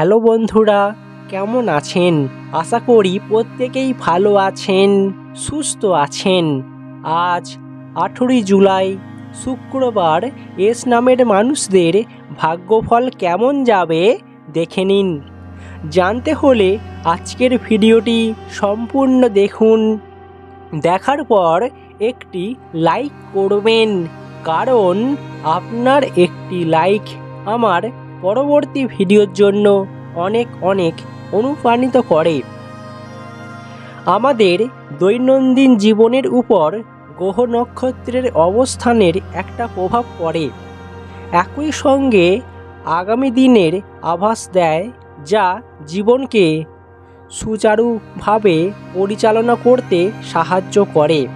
Hello বন্ধুরা, কেমন আছেন? আশা করি প্রত্যেকেই ভালো আছেন, সুস্থ আছেন। আজ আঠেরোই জুলাই, শুক্রবার, এস নামের মানুষদের ভাগ্যফল কেমন যাবে দেখে নিন। জানতে হলে আজকের ভিডিওটি সম্পূর্ণ দেখুন। দেখার পর একটি লাইক করবেন, কারণ আপনার একটি লাইক আমার পরবর্তী ভিডিওর জন্য অনেক অনেক অনুপ্রাণিত করে। আমাদের দৈনন্দিন জীবনের উপর গ্রহ নক্ষত্রের অবস্থানের একটা প্রভাব পড়ে। একই সঙ্গে আগামী দিনের আভাস দেয় যা জীবনকে সুচারুভাবে পরিচালনা করতে সাহায্য করে।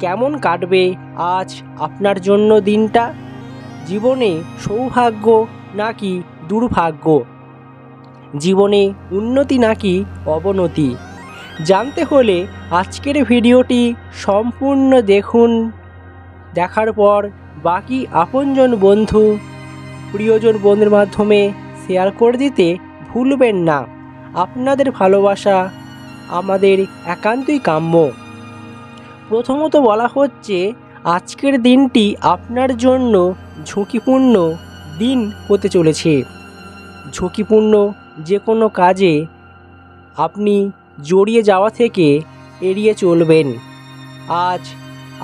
কেমন কাটবে আজ আপনার জন্য দিনটা? জীবনে সৌভাগ্য নাকি দুর্ভাগ্য? জীবনে উন্নতি নাকি অবনতি? জানতে হলে আজকের ভিডিওটি সম্পূর্ণ দেখুন। দেখার পর বাকি আপনজন বন্ধু, প্রিয়জন বন্ধুর মাধ্যমে শেয়ার করে দিতে ভুলবেন না। আপনাদের ভালোবাসা আমাদের একান্তই কাম্য। প্রথমত বলা হচ্ছে, আজকের দিনটি আপনার জন্য ঝুঁকিপূর্ণ দিন হতে চলেছে। ঝুঁকিপূর্ণ যে কোনো কাজে আপনি জড়িয়ে যাওয়া থেকে এড়িয়ে চলবেন। আজ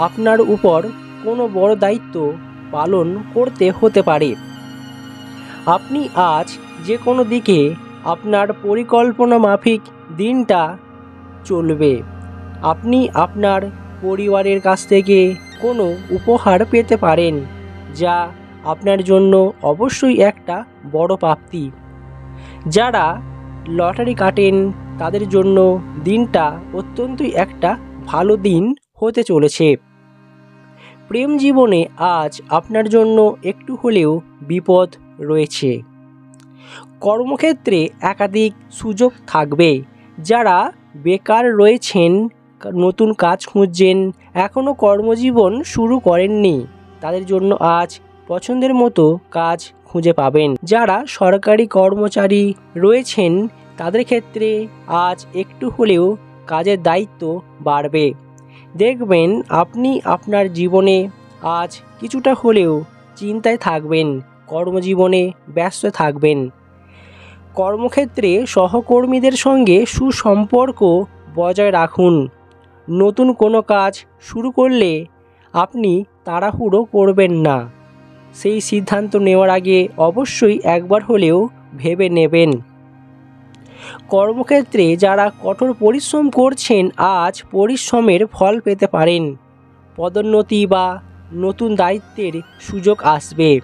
আপনার উপর কোনো বড় দায়িত্ব পালন করতে হতে পারে। আপনি আজ যে কোনো দিকে আপনার পরিকল্পনা মাফিক দিনটা চলবে। আপনি আপনার পরিবারের কাছ থেকে কোনো উপহার পেতে পারেন, যা আপনার জন্য অবশ্যই একটা বড় প্রাপ্তি। যারা লটারি কাটেন, তাদের জন্য দিনটা অত্যন্তই একটা ভালো দিন হতে চলেছে। প্রেম জীবনে আজ আপনার জন্য একটু হলেও বিপদ রয়েছে। কর্মক্ষেত্রে একাধিক সুযোগ থাকবে। যারা বেকার রয়েছেন, নতুন কাজ খুঁজছেন এখনও কর্মজীবন শুরু করেননি, তাদের জন্য আজ পছন্দের মতো কাজ খুঁজে পাবেন। যারা সরকারি কর্মচারী রয়েছেন, তাদের ক্ষেত্রে আজ একটু হলেও কাজের দায়িত্ব বাড়বে। দেখবেন আপনি আপনার জীবনে আজ কিছুটা হলেও চিন্তায় থাকবেন, কর্মজীবনে ব্যস্ত থাকবেন। কর্মক্ষেত্রে সহকর্মীদের সঙ্গে সুসম্পর্ক বজায় রাখুন। নতুন কোনো কাজ শুরু করলে আপনি তাড়াহুড়ো করবেন না। সেই সিদ্ধান্ত নেওয়ার আগে অবশ্যই একবার হলেও ভেবে নেবেন। কর্মক্ষেত্রে যারা কঠোর পরিশ্রম করছেন, আজ পরিশ্রমের ফল পেতে পারেন। পদোন্নতি বা নতুন দায়িত্বের সুযোগ আসবে।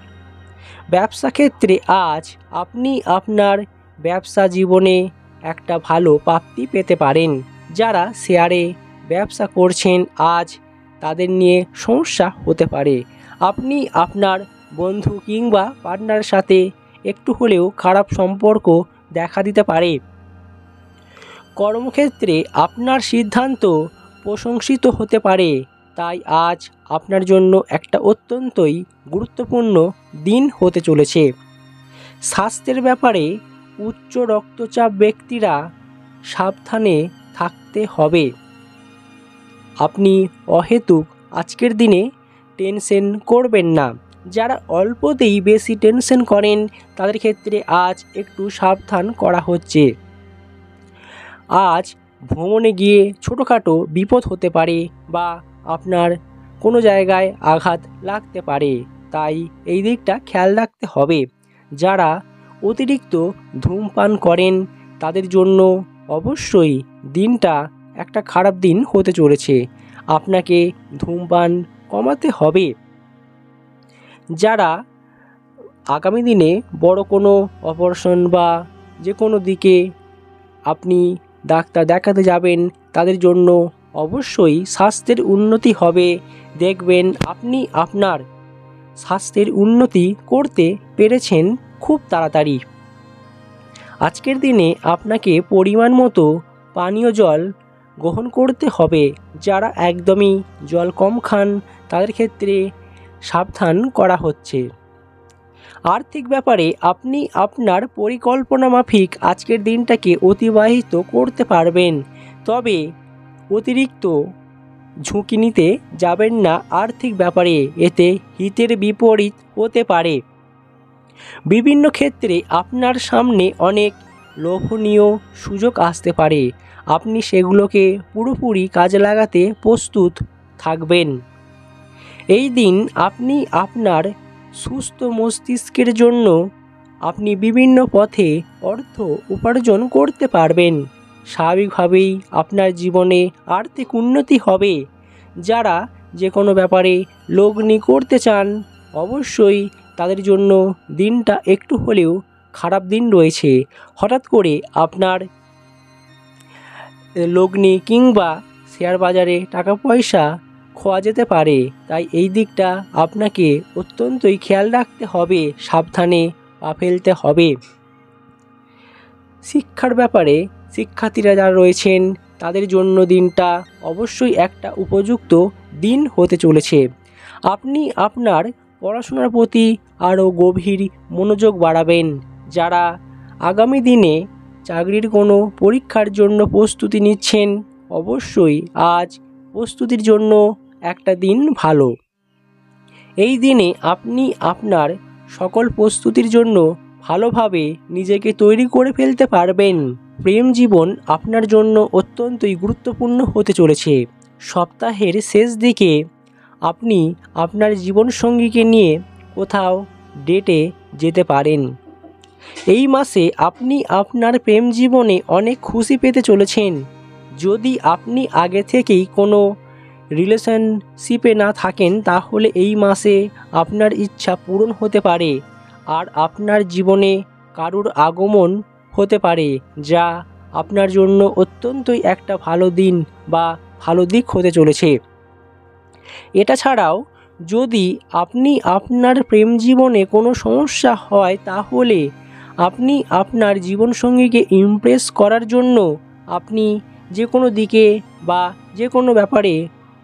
ব্যবসা ক্ষেত্রে আজ আপনি আপনার ব্যবসা জীবনে একটা ভালো প্রাপ্তি পেতে পারেন। যারা শেয়ারে ব্যবসা করছেন, আজ তাদের নিয়ে সমস্যা হতে পারে। আপনি আপনার বন্ধু কিংবা পার্টনারের সাথে একটু হলেও খারাপ সম্পর্ক দেখা দিতে পারে। কর্মক্ষেত্রে আপনার সিদ্ধান্ত প্রশংসিত হতে পারে, তাই আজ আপনার জন্য একটা অত্যন্তই গুরুত্বপূর্ণ দিন হতে চলেছে। স্বাস্থ্যের ব্যাপারে উচ্চ রক্তচাপ ব্যক্তিরা সাবধানে থাকতে হবে। আপনি অহেতুক আজকের দিনে টেনশন করবেন না। যারা অল্পতেই বেশি টেনশন করেন, তাদের ক্ষেত্রে আজ একটু সাবধান করা হচ্ছে। আজ ভ্রমণে গিয়ে ছোটোখাটো বিপদ হতে পারে বা আপনার কোনো জায়গায় আঘাত লাগতে পারে, তাই এই দিকটা খেয়াল রাখতে হবে। যারা অতিরিক্ত ধূমপান করেন, তাদের জন্য অবশ্যই দিনটা একটা খারাপ দিন হতে চলেছে। আপনাকে ধূমপান কমাতে হবে। যারা আগামী দিনে বড় কোনো অপারেশন বা যে কোনো দিকে আপনি ডাক্তার দেখাতে যাবেন, তাদের জন্য অবশ্যই স্বাস্থ্যের উন্নতি হবে। দেখবেন আপনি আপনার স্বাস্থ্যের উন্নতি করতে পেরেছেন খুব তাড়াতাড়ি। আজকের দিনে আপনাকে পরিমাণ মতো পানীয় জল গ্রহণ করতে হবে। যারা একদমই জল কম খান, তাদের ক্ষেত্রে সাবধান করা হচ্ছে। আর্থিক ব্যাপারে আপনি আপনার পরিকল্পনা মাফিক আজকের দিনটাকে অতিবাহিত করতে পারবেন, তবে অতিরিক্ত ঝুঁকি নিতে যাবেন না আর্থিক ব্যাপারে, এতে হিতের বিপরীত হতে পারে। বিভিন্ন ক্ষেত্রে আপনার সামনে অনেক লোভনীয় সুযোগ আসতে পারে, আপনি সেগুলোকে পুরোপুরি কাজে লাগাতে প্রস্তুত থাকবেন। এই দিন আপনি আপনার সুস্থ মস্তিষ্কের জন্য আপনি বিভিন্ন পথে অর্থ উপার্জন করতে পারবেন। স্বাভাবিকভাবেই আপনার জীবনে আর্থিক উন্নতি হবে। যারা যে কোনো ব্যাপারে লগ্নি করতে চান, অবশ্যই তাদের জন্য দিনটা একটু হলেও খারাপ দিন রয়েছে। হঠাৎ করে আপনার লগ্নি কিংবা শেয়ার বাজারে টাকা পয়সা খোয়া যেতে পারে, তাই এই দিকটা আপনাকে অত্যন্তই খেয়াল রাখতে হবে, সাবধানে পা ফেলতে হবে। শিক্ষার ব্যাপারে শিক্ষার্থীরা যারা রয়েছেন, তাদের জন্য দিনটা অবশ্যই একটা উপযুক্ত দিন হতে চলেছে। আপনি আপনার পড়াশোনার প্রতি আরও গভীর মনোযোগ বাড়াবেন। যারা আগামী দিনে চাকরির কোনো পরীক্ষার জন্য প্রস্তুতি নিচ্ছেন, অবশ্যই আজ প্রস্তুতির জন্য একটা দিন ভালো। এই দিনে আপনি আপনার সকল প্রস্তুতির জন্য ভালোভাবে নিজেকে তৈরি করে ফেলতে পারবেন। প্রেম জীবন আপনার জন্য অত্যন্তই গুরুত্বপূর্ণ হতে চলেছে। সপ্তাহের শেষ দিকে আপনি আপনার জীবনসঙ্গীকে নিয়ে কোথাও ডেটে যেতে পারেন। এই মাসে আপনি আপনার প্রেম জীবনে অনেক খুশি পেতে চলেছেন। যদি আপনি আগে থেকেই কোনো রিলেশনশিপে না থাকেন, তাহলে এই মাসে আপনার ইচ্ছা পূরণ হতে পারে আর আপনার জীবনে কারুর আগমন হতে পারে, যা আপনার জন্য অত্যন্তই একটা ভালো দিন বা ভালো দিক হতে চলেছে। এটা ছাড়াও, যদি আপনি আপনার প্রেম জীবনে কোনো সমস্যা হয়, তাহলে আপনি আপনার জীবনসঙ্গীকে ইমপ্রেস করার জন্য আপনি যে কোনো দিকে বা যে কোনো ব্যাপারে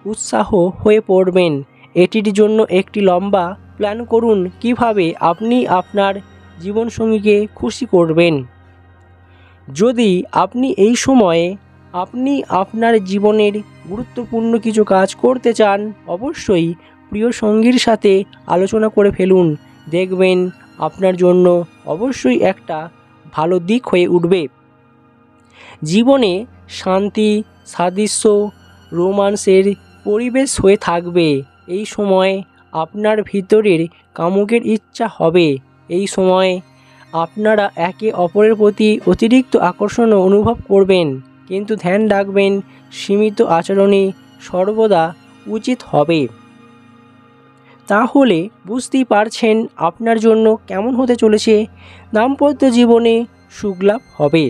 উৎসাহ হয়ে পড়বেন। এটির জন্য একটি লম্বা প্ল্যান করুন কীভাবে আপনি আপনার জীবনসঙ্গীকে খুশি করবেন। যদি আপনি এই সময়ে আপনি আপনার জীবনের গুরুত্বপূর্ণ কিছু কাজ করতে চান, অবশ্যই প্রিয় সঙ্গীর সাথে আলোচনা করে ফেলুন। দেখবেন আপনার জন্য অবশ্যই একটা ভালো দিক হয়ে উঠবে। জীবনে শান্তি, সাদৃশ্য, রোমান্সের পরিবেশ হয়ে থাকবে। এই সময় আপনার ভিতরের কামুকের ইচ্ছা হবে। এই সময় আপনারা একে অপরের প্রতি অতিরিক্ত আকর্ষণও অনুভব করবেন। কিন্তু ধ্যান রাখবেন, সীমিত আচরণে সর্বদা উচিত হবে। তাহলে বুঝতেই পারছেন আপনার জন্য কেমন হতে চলেছে। দাম্পত্য জীবনে সুখলাভ হবে।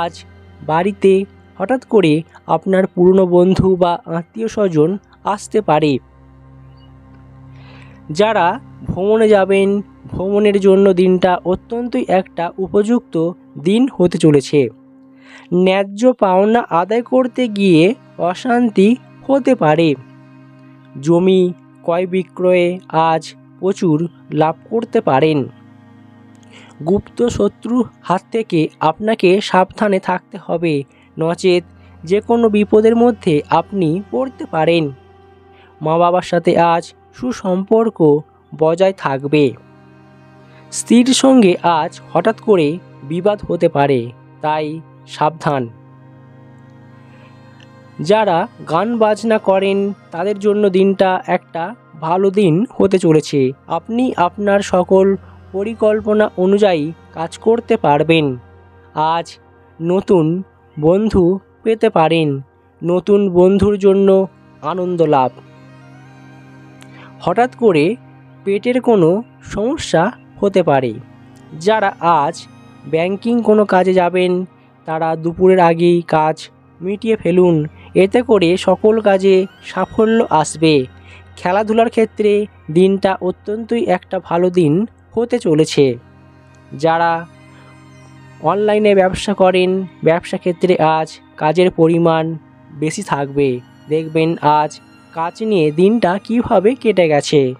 আজ বাড়িতে হঠাৎ করে আপনার পুরনো বন্ধু বা আত্মীয় স্বজন আসতে পারে। যারা ভ্রমণে যাবেন, ভ্রমণের জন্য দিনটা অত্যন্তই একটা উপযুক্ত দিন হতে চলেছে। ন্যায্য পাওনা আদায় করতে গিয়ে অশান্তি হতে পারে। জমি ক্রয় বিক্রয়ে আজ প্রচুর লাভ করতে পারেন। গুপ্ত শত্রু হাত থেকে আপনাকে সাবধানে থাকতে হবে। নচেত যে কোনো বিপদের মধ্যে আপনি পড়তে পারেন। মা বাবার সাথে আজ সুসম্পর্ক বজায় থাকবে। স্ত্রীর সঙ্গে আজ হঠাৎ করে বিবাদ হতে পারে, তাই সাবধান। যারা গান বাজনা করেন, তাদের জন্য দিনটা একটা ভালো দিন হতে চলেছে। আপনি আপনার সকল পরিকল্পনা অনুযায়ী কাজ করতে পারবেন। আজ নতুন বন্ধু পেতে পারেন। নতুন বন্ধুর জন্য আনন্দ লাভ। হঠাৎ করে পেটের কোনো সমস্যা হতে পারে। যারা আজ ব্যাংকিং কোনো কাজে যাবেন, তারা দুপুরের আগেই কাজ মিটিয়ে ফেলুন। এতে করে সকল কাজে সাফল্য আসবে। খেলাধুলার ক্ষেত্রে দিনটা অত্যন্তই একটা ভালো দিন হতে চলেছে। যারা অনলাইনে ব্যবসা করেন। ব্যবসা ক্ষেত্রে আজ কাজের পরিমাণ বেশি থাকবে। দেখবেন আজ কাজ নিয়ে দিনটা কীভাবে কেটে গেছে।